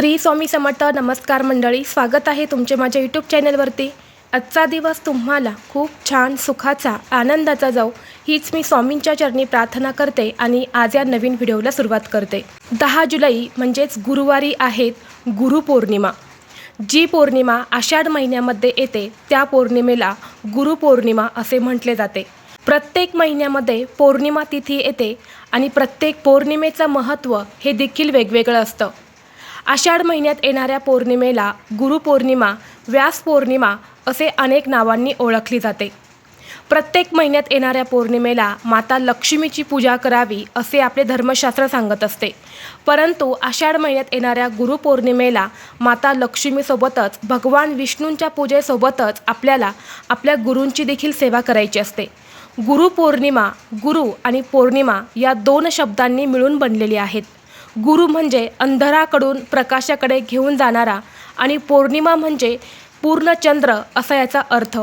श्री स्वामी समर्थ नमस्कार मंडळी स्वागत आहे तुमचे माझ्या यूट्यूब चॅनलवरती आजचा दिवस तुम्हाला खूप छान सुखाचा आनंदाचा जाऊ हीच मी स्वामींच्या चरणी प्रार्थना करते आणि आज या नवीन व्हिडिओला सुरुवात करते. दहा जुलै म्हणजेच गुरुवारी आहेत गुरुपौर्णिमा जी पौर्णिमा आषाढ महिन्यामध्ये येते त्या पौर्णिमेला गुरुपौर्णिमा असे म्हटले जाते. प्रत्येक महिन्यामध्ये पौर्णिमा तिथी येते आणि प्रत्येक पौर्णिमेचं महत्त्व हे देखील वेगवेगळं असतं. आषाढ महिन्यात येणाऱ्या पौर्णिमेला गुरुपौर्णिमा व्यास पौर्णिमा असे अनेक नावांनी ओळखली जाते. प्रत्येक महिन्यात येणाऱ्या पौर्णिमेला माता लक्ष्मीची पूजा करावी असे आपले धर्मशास्त्र सांगत असते. परंतु आषाढ महिन्यात येणाऱ्या गुरुपौर्णिमेला माता लक्ष्मीसोबतच भगवान विष्णूंच्या पूजेसोबतच आपल्याला आपल्या गुरूंची देखील सेवा करायची असते. गुरुपौर्णिमा गुरु आणि पौर्णिमा या दोन शब्दांनी मिळून बनलेली आहेत. गुरु म्हणजे अंधाराकडून प्रकाशाकडे घेऊन जाणारा आणि पौर्णिमा म्हणजे पूर्ण चंद्र असा याचा अर्थ.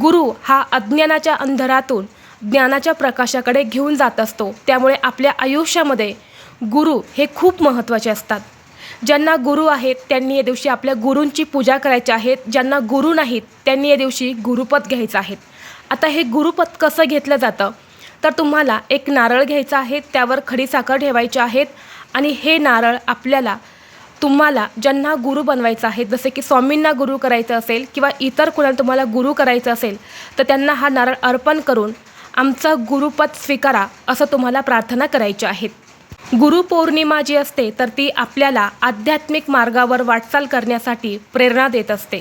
गुरु हा अज्ञानाच्या अंधारातून ज्ञानाच्या प्रकाशाकडे घेऊन जात असतो. त्यामुळे आपल्या आयुष्यामध्ये गुरु हे खूप महत्त्वाचे असतात. ज्यांना गुरु आहेत त्यांनी या दिवशी आपल्या गुरूंची पूजा करायची आहेत ज्यांना गुरु नाहीत त्यांनी या दिवशी गुरुपद घ्यायचं आहेत आता हे गुरुपद कसं घेतलं जातं? तर तुम्हाला एक नारळ घ्यायचा आहे त्यावर खडीसाखर ठेवायची आहेत आणि हे नारळ आपल्याला तुम्हाला ज्यांना गुरु बनवायचं आहे जसे की स्वामींना गुरु करायचं असेल किंवा इतर कुणाला तुम्हाला गुरु करायचं असेल तर त्यांना हा नारळ अर्पण करून आमचं गुरुपद स्वीकारा असं तुम्हाला प्रार्थना करायची आहेत गुरुपौर्णिमा जी असते तर ती आपल्याला आध्यात्मिक मार्गावर वाटचाल करण्यासाठी प्रेरणा देत असते.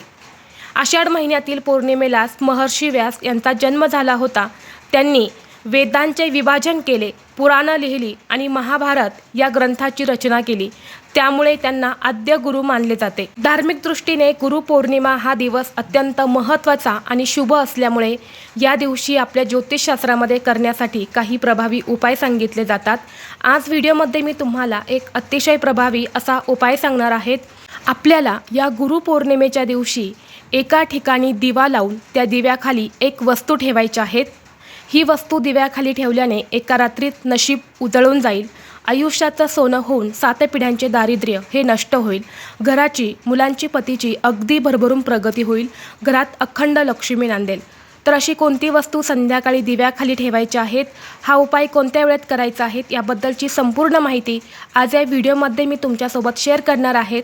आषाढ महिन्यातील पौर्णिमेलाच महर्षी व्यास यांचा जन्म झाला होता. त्यांनी वेदांचे विभाजन केले पुराणं लिहिली आणि महाभारत या ग्रंथाची रचना केली. त्यामुळे त्यांना आद्य गुरु मानले जाते. धार्मिक दृष्टीने गुरुपौर्णिमा हा दिवस अत्यंत महत्त्वाचा आणि शुभ असल्यामुळे या दिवशी आपल्या ज्योतिषशास्त्रामध्ये करण्यासाठी काही प्रभावी उपाय सांगितले जातात. आज व्हिडिओमध्ये मी तुम्हाला एक अतिशय प्रभावी असा उपाय सांगणार आहेत. आपल्याला या गुरुपौर्णिमेच्या दिवशी एका ठिकाणी दिवा लावून त्या दिव्याखाली एक वस्तू ठेवायच्या आहेत. ही वस्तू दिव्याखाली ठेवल्याने एका रात्रीत नशीब उजळून जाईल. आयुष्याचं सोनं होऊन सात पिढ्यांचे दारिद्र्य हे नष्ट होईल. घराची मुलांची पतीची अगदी भरभरून प्रगती होईल. घरात अखंड लक्ष्मी नांदेल. तर अशी कोणती वस्तू संध्याकाळी दिव्याखाली ठेवायची आहेत? हा उपाय कोणत्या वेळेत करायचा आहे? याबद्दलची संपूर्ण माहिती आज या व्हिडिओमध्ये मी तुमच्यासोबत शेअर करणार आहेत.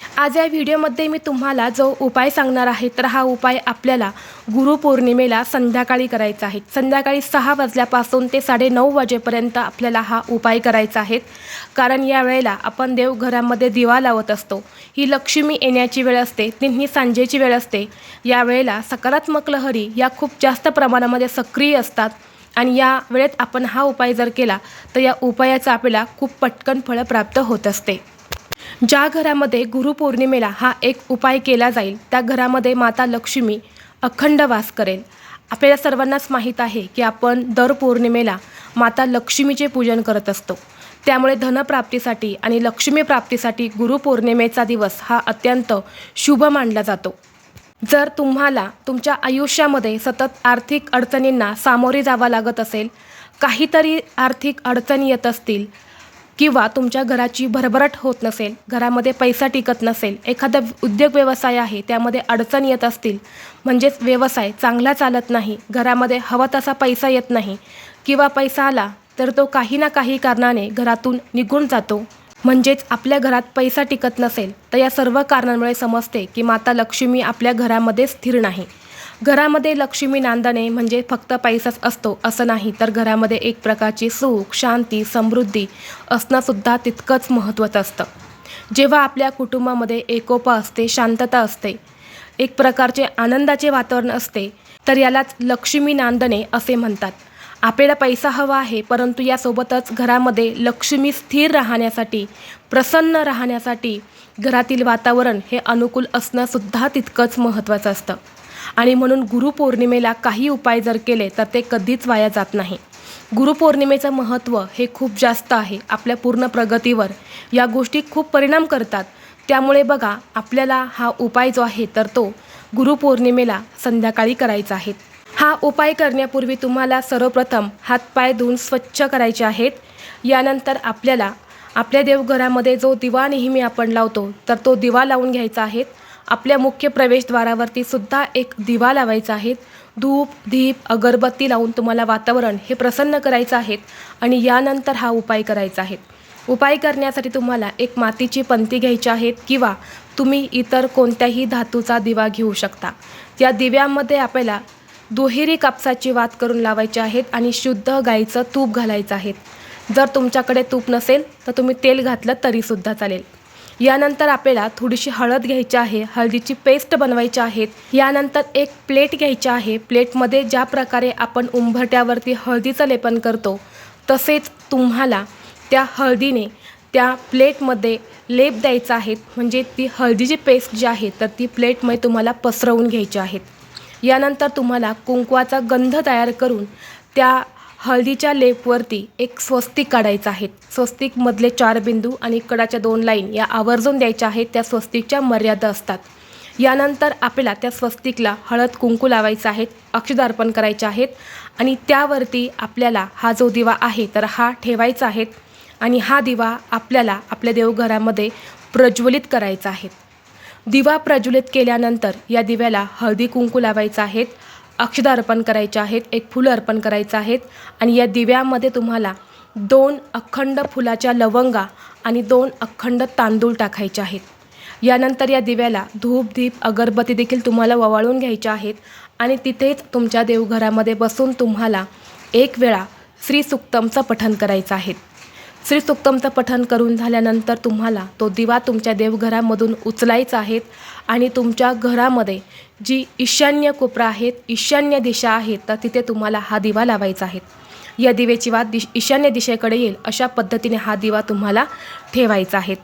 आज या व्हिडिओमध्ये मी तुम्हाला जो उपाय सांगणार आहे तर हा उपाय आपल्याला गुरुपौर्णिमेला संध्याकाळी करायचा आहे. संध्याकाळी सहा वाजल्यापासून ते साडेनऊ वाजेपर्यंत आपल्याला हा उपाय करायचा आहे. कारण या वेळेला आपण देवघरामध्ये दिवा लावत असतो. ही लक्ष्मी येण्याची वेळ असते तिन्ही सांजेची वेळ असते. या वेळेला सकारात्मक लहरी या खूप जास्त प्रमाणामध्ये सक्रिय असतात. आणि या वेळेत आपण हा उपाय जर केला तर या उपायाचा आपल्याला खूप पटकन फळं प्राप्त होत असते. ज्या घरामध्ये गुरुपौर्णिमेला हा एक उपाय केला जाईल त्या घरामध्ये माता लक्ष्मी अखंड वास करेल. आपल्याला सर्वांनाच माहीत आहे की आपण दर पौर्णिमेला माता लक्ष्मीचे पूजन करत असतो. त्यामुळे धनप्राप्तीसाठी आणि लक्ष्मी प्राप्तीसाठी गुरुपौर्णिमेचा दिवस हा अत्यंत शुभ मानला जातो. जर तुम्हाला तुमच्या आयुष्यामध्ये सतत आर्थिक अडचणींना सामोरे जावं लागत असेल काहीतरी आर्थिक अडचणी येत असतील किंवा तुमच्या घराची भरभराट होत नसेल घरामध्ये पैसा टिकत नसेल एखादा उद्योग व्यवसाय आहे त्यामध्ये अडचण येत असतील म्हणजेच व्यवसाय चांगला चालत नाही घरामध्ये हवा तसा पैसा येत नाही किंवा पैसा आला तर तो काही ना काही कारणाने घरातून निघून जातो. म्हणजेच आपल्या घरात पैसा टिकत नसेल तर या सर्व कारणांमुळे समजते की माता लक्ष्मी आपल्या घरामध्ये स्थिर नाही. घरामध्ये लक्ष्मी नांदणे म्हणजे फक्त पैसाच असतो असं नाही. तर घरामध्ये एक प्रकारची सुख शांती समृद्धी असणंसुद्धा तितकंच महत्त्वाचं असतं. जेव्हा आपल्या कुटुंबामध्ये एकोपा असते शांतता असते एक प्रकारचे आनंदाचे वातावरण असते तर यालाच लक्ष्मी नांदणे असे म्हणतात. आपल्याला पैसा हवा आहे परंतु यासोबतच घरामध्ये लक्ष्मी स्थिर राहण्यासाठी प्रसन्न राहण्यासाठी घरातील वातावरण हे अनुकूल असणंसुद्धा तितकंच महत्त्वाचं असतं. आणि म्हणून गुरुपौर्णिमेला काही उपाय जर केले तर ते कधीच वाया जात नाही. गुरुपौर्णिमेचं महत्त्व हे खूप जास्त आहे. आपल्या पूर्ण प्रगतीवर या गोष्टी खूप परिणाम करतात. त्यामुळे बघा आपल्याला हा उपाय जो आहे तर तो गुरुपौर्णिमेला संध्याकाळी करायचा आहे. हा उपाय करण्यापूर्वी तुम्हाला सर्वप्रथम हातपाय धुवून स्वच्छ करायचे आहेत. यानंतर आपल्याला आपल्या देवघरामध्ये जो दिवा नेहमी आपण लावतो तर तो दिवा लावून घ्यायचा आहे. आपल्या मुख्य प्रवेशद्वारावरती सुद्धा एक दिवा लावायचा आहे. धूप दीप अगरबत्ती लावून तुम्हाला वातावरण हे प्रसन्न करायचं आहे आणि यानंतर हा उपाय करायचा आहे. उपाय करण्यासाठी तुम्हाला एक मातीची पंती घ्यायची आहेत किंवा तुम्ही इतर कोणत्याही धातूचा दिवा घेऊ शकता. या दिव्यामध्ये आपल्याला दुहेरी कापसाची वात करून लावायची आहेत आणि शुद्ध गाईचं तूप घालायचं आहे. जर तुमच्याकडे तूप नसेल तर तुम्ही तेल घातलं तरीसुद्धा चालेल. यानंतर आपल्याला थोडीशी हळद घ्यायची आहे हळदीची पेस्ट बनवायची आहेत यानंतर एक प्लेट घ्यायची आहे. प्लेटमध्ये ज्या प्रकारे आपण उंबरट्यावरती हळदीचं लेपन करतो तसेच तुम्हाला त्या हळदीने त्या प्लेटमध्ये लेप द्यायचा आहे. म्हणजे ती हळदीची पेस्ट जी आहे तर ती प्लेटमध्ये तुम्हाला पसरवून घ्यायची आहेत यानंतर तुम्हाला कुंकवाचा गंध तयार करून त्या हळदीच्या लेपवरती एक स्वस्तिक काढायचं आहे. स्वस्तिकमधले चार बिंदू आणि कडाच्या दोन लाईन या आवर्जून द्यायच्या आहेत त्या स्वस्तिकच्या मर्यादा असतात. यानंतर आपल्याला त्या स्वस्तिकला हळद कुंकू लावायचं आहेत अक्षदार्पण करायचे आहेत आणि त्यावरती आपल्याला हा जो दिवा आहे तर हा ठेवायचा आहे आणि हा दिवा आपल्याला आपल्या देवघरामध्ये प्रज्वलित करायचा आहे. दिवा प्रज्वलित केल्यानंतर या दिव्याला हळदी कुंकू लावायचं आहेत अक्षदा अर्पण करायचे आहेत एक फुलं अर्पण करायचं आहेत आणि या दिव्यामध्ये तुम्हाला दोन अखंड फुलाच्या लवंगा आणि दोन अखंड तांदूळ टाकायचे आहेत. यानंतर या दिव्याला धूप दीप अगरबत्ती देखील तुम्हाला ववाळून घ्यायच्या आहेत आणि तिथेच तुमच्या देवघरामध्ये बसून तुम्हाला एक वेळा श्रीसुक्तमचं पठण करायचं आहे. श्रीसुक्तमचं पठण करून झाल्यानंतर तुम्हाला तो दिवा तुमच्या देवघरामधून उचलायचा आहे आणि तुमच्या घरामध्ये जी ईशान्य कोपरा आहेत ईशान्य दिशा आहेत तर तिथे तुम्हाला हा दिवा लावायचा आहे. या दिवेची वाद दिश ईशान्य दिशेकडे येईल अशा पद्धतीने हा दिवा तुम्हाला ठेवायचा आहे.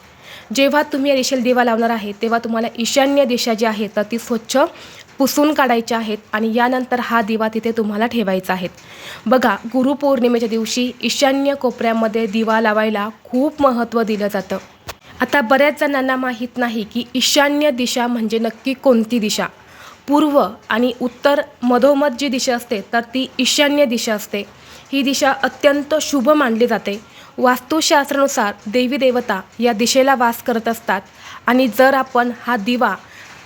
जेव्हा तुम्ही या दिशेला दिवा लावणार आहे तेव्हा तुम्हाला ईशान्य दिशा जी आहे तर ती स्वच्छ पुसून काढायच्या आहेत आणि यानंतर हा दिवा तिथे तुम्हाला ठेवायचा आहे. बघा गुरुपौर्णिमेच्या दिवशी ईशान्य कोपऱ्यामध्ये दिवा लावायला खूप महत्त्व दिलं जातं. आता बऱ्याच जणांना माहीत नाही की ईशान्य दिशा म्हणजे नक्की कोणती दिशा? पूर्व आणि उत्तर मधोमध जी दिशा असते तर ती ईशान्य दिशा असते. ही दिशा अत्यंत शुभ मानली जाते. वास्तुशास्त्रानुसार देवी देवता या दिशेला वास करत असतात आणि जर आपण हा दिवा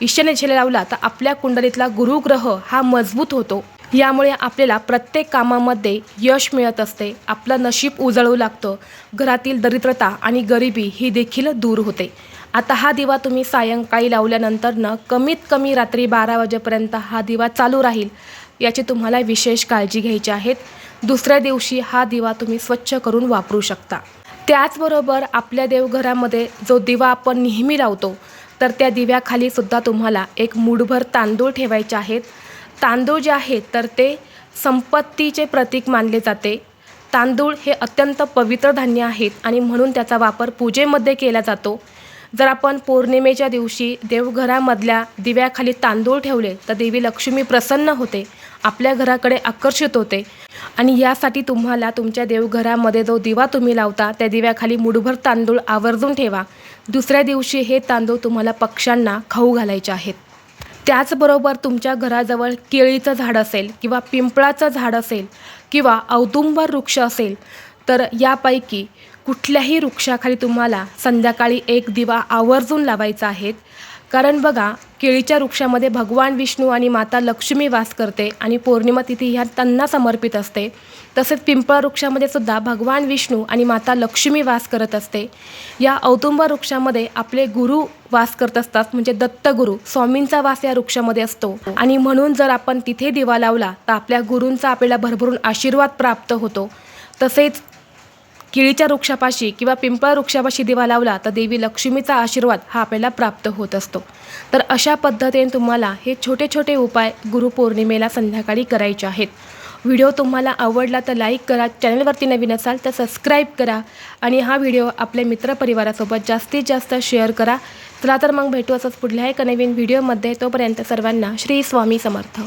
ईशान्य दिशेला लावला तर आपल्या कुंडलीतला गुरुग्रह हा मजबूत होतो. यामुळे आपल्याला प्रत्येक कामामध्ये यश मिळत असते. आपलं नशीब उजळू लागतं. घरातील दरिद्रता आणि गरिबी ही देखील दूर होते. आता हा दिवा तुम्ही सायंकाळी लावल्यानंतरनं कमीत कमी रात्री बारा वाजेपर्यंत हा दिवा चालू राहील याची तुम्हाला विशेष काळजी घ्यायची आहेत दुसऱ्या दिवशी हा दिवा तुम्ही स्वच्छ करून वापरू शकता. त्याचबरोबर आपल्या देवघरामध्ये जो दिवा आपण नेहमी लावतो तर त्या दिव्याखाली सुद्धा तुम्हाला एक मूठभर तांदूळ ठेवायचे आहेत. तांदूळ जे आहेत तर ते संपत्तीचे प्रतीक मानले जाते. तांदूळ हे अत्यंत पवित्र धान्य आहेत आणि म्हणून त्याचा वापर पूजेमध्ये केला जातो. जर आपण पौर्णिमेच्या दिवशी देवघरामधल्या दिव्याखाली तांदूळ ठेवले तर देवी लक्ष्मी प्रसन्न होते आपल्या घराकडे आकर्षित होते. आणि यासाठी तुम्हाला तुमच्या देवघरामध्ये जो दिवा तुम्ही लावता त्या दिव्याखाली मुठभर तांदूळ आवर्जून ठेवा. दुसऱ्या दिवशी हे तांदूळ तुम्हाला पक्ष्यांना खाऊ घालायचे आहेत. त्याचबरोबर तुमच्या घराजवळ केळीचं झाड असेल किंवा पिंपळाचं झाड असेल किंवा औदुंबर वृक्ष असेल तर यापैकी कुठल्याही वृक्षाखाली तुम्हाला संध्याकाळी एक दिवा आवर्जून लावायचा आहे. कारण बघा केळीच्या वृक्षामध्ये भगवान विष्णू आणि माता लक्ष्मी वास करते आणि पौर्णिमा तिथी ह्या त्यांना समर्पित असते. तसेच पिंपळ वृक्षामध्ये सुद्धा भगवान विष्णू आणि माता लक्ष्मी वास करत असते. या औतुंब वृक्षामध्ये आपले गुरु वास करत असतात म्हणजे दत्तगुरु स्वामींचा वास या वृक्षामध्ये असतो. आणि म्हणून जर आपण तिथे दिवा लावला तर आपल्या गुरूंचा आपल्याला भरभरून आशीर्वाद प्राप्त होतो. तसेच केळीच्या वृक्षापाशी किंवा पिंपळ वृक्षापाशी दिवा लावला तर देवी लक्ष्मीचा आशीर्वाद हा आपल्याला प्राप्त होत असतो. तर अशा पद्धतीने तुम्हाला हे छोटे छोटे उपाय गुरुपौर्णिमेला संध्याकाळी करायचे आहेत. व्हिडिओ तुम्हाला आवडला तर लाईक करा चॅनलवरती नवीन असाल तर सबस्क्राईब करा आणि हा व्हिडिओ आपल्या मित्रपरिवारासोबत जास्तीत जास्त शेअर करा. चला तर मग भेटू असंच पुढल्या एका नवीन व्हिडिओमध्ये. तोपर्यंत सर्वांना श्री स्वामी समर्थ.